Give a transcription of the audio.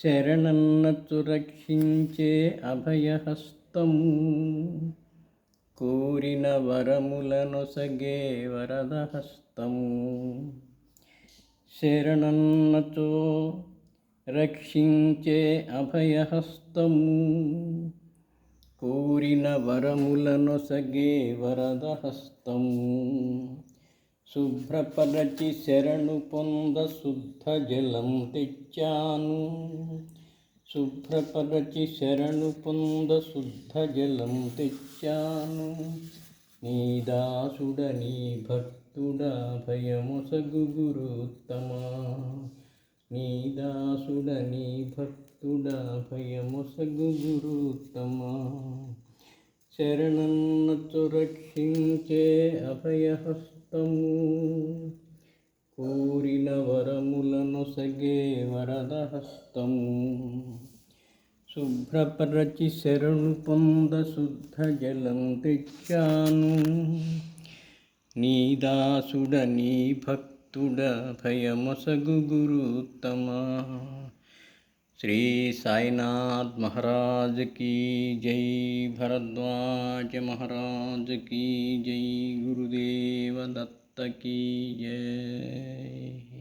శరణన్నతు రక్షించే అభయహస్తము కోరిన వరములను సగే వరదహస్తము శరణన్నతో రక్షించే అభయహస్తము కోరిన వరములను సగే వరదహస్తము శుభ్రపరచి శరణు పొంద శుద్ధ జలం తెచ్చాను. శుభ్రపరచి శరణు పొంద శుద్ధ జలం తెచ్చాను. నీ దాసుడ నీ భక్తుడా భయమొసగు గురుత్తమా. నీ దాసుడ నీ భక్తుడా భయమొసగు గురుత్తమా. శరణన్నచు రక్షించే అభయహస్తము కోరిన వరములను సగే వరదహస్తము శుభ్రపరచి శరణు పొంద శుద్ధ జలం తెచ్చాను నీదాసుడ నీ భక్తుడ భయమొసగు గురుత్తమా श्री साईनाथ महाराज की जय भरद्वाज महाराज की जय गुरुदेव दत्त की जय।